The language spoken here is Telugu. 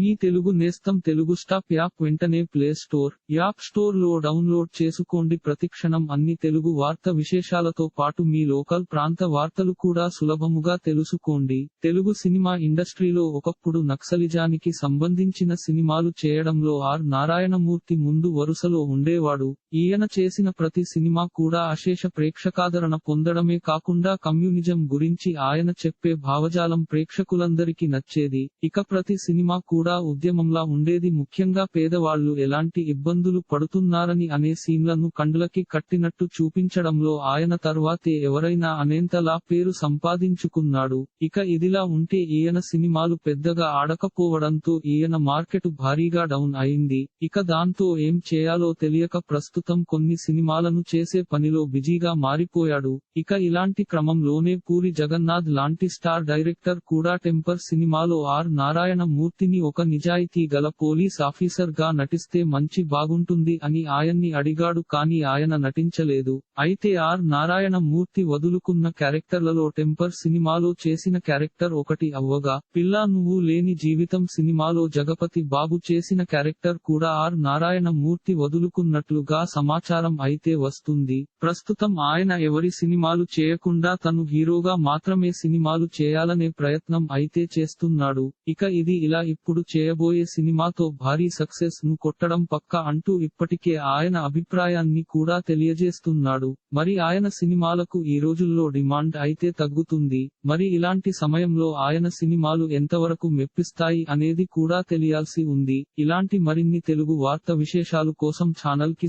మీ తెలుగు నేస్తం తెలుగు స్టాప్ యాప్ వెంటనే ప్లే స్టోర్ యాప్ స్టోర్లో డౌన్లోడ్ చేసుకోండి. ప్రతిక్షణం అన్ని తెలుగు వార్త విశేషాలతో పాటు మీ లోకల్ ప్రాంత వార్తలు కూడా సులభముగా తెలుసుకోండి. తెలుగు సినిమా ఇండస్ట్రీలో ఒకప్పుడు నక్సలిజానికి సంబంధించిన సినిమాలు చేయడంలో ఆర్. నారాయణమూర్తి ముందు వరుసలో ఉండేవాడు. ఈయన చేసిన ప్రతి సినిమా కూడా అశేష ప్రేక్షకాదరణ పొందడమే కాకుండా కమ్యూనిజం గురించి ఆయన చెప్పే భావజాలం ప్రేక్షకులందరికీ నచ్చేది. ఇక ప్రతి సినిమా కూడా ఉద్యమంలా ఉండేది. ముఖ్యంగా పేదవాళ్ళు ఎలాంటి ఇబ్బందులు పడుతున్నారని అనే సీన్లను కండ్లకి కట్టినట్టు చూపించడంలో ఆయన తర్వాతే ఎవరైనా అనేంతలా పేరు సంపాదించుకున్నాడు. ఇక ఇదిలా ఉంటే ఈయన సినిమాలు పెద్దగా ఆడకపోవడంతో ఈయన మార్కెట్ భారీగా డౌన్ అయింది. ఇక దాంతో ఏం చేయాలో తెలియక ప్రస్తుతం కొన్ని సినిమాలను చేసే పనిలో బిజీగా మారిపోయాడు. ఇక ఇలాంటి క్రమంలోనే పూరి జగన్నాథ్ లాంటి స్టార్ డైరెక్టర్ కూడా టెంపర్ సినిమాలో ఆర్ నారాయణ మూర్తిని ఒక నిజాయితీ గల పోలీస్ ఆఫీసర్గా నటిస్తే మంచి బాగుంటుంది అని ఆయన్ని అడిగాడు కానీ ఆయన నటించలేదు. అయితే ఆర్ నారాయణ మూర్తి వదులుకున్న క్యారెక్టర్లలో టెంపర్ సినిమాలో చేసిన క్యారెక్టర్ ఒకటి అవ్వగా పిల్లా నువ్వు లేని జీవితం సినిమాలో జగపతి బాబు చేసిన క్యారెక్టర్ కూడా ఆర్ నారాయణ మూర్తి వదులుకున్నట్లుగా సమాచారం అయితే వస్తుంది. ప్రస్తుతం ఆయన ఎవరి సినిమాలు చేయకుండా తను హీరోగా మాత్రమే సినిమాలు చేయాలనే ప్రయత్నం అయితే చేస్తున్నాడు. ఇక ఇది ఇలా ఇప్పుడు చేయబోయే సినిమాతో భారీ సక్సెస్ను కొట్టడం పక్క అంటూ ఇప్పటికే ఆయన అభిప్రాయాన్ని కూడా తెలియజేస్తున్నాడు. మరి ఆయన సినిమాలకు ఈ రోజుల్లో డిమాండ్ అయితే తగ్గుతుంది. మరి ఇలాంటి సమయంలో ఆయన సినిమాలు ఎంతవరకు మెప్పిస్తాయి అనేది కూడా తెలియాల్సి ఉంది. ఇలాంటి మరిన్ని తెలుగు వార్త విశేషాలు కోసం ఛానల్కి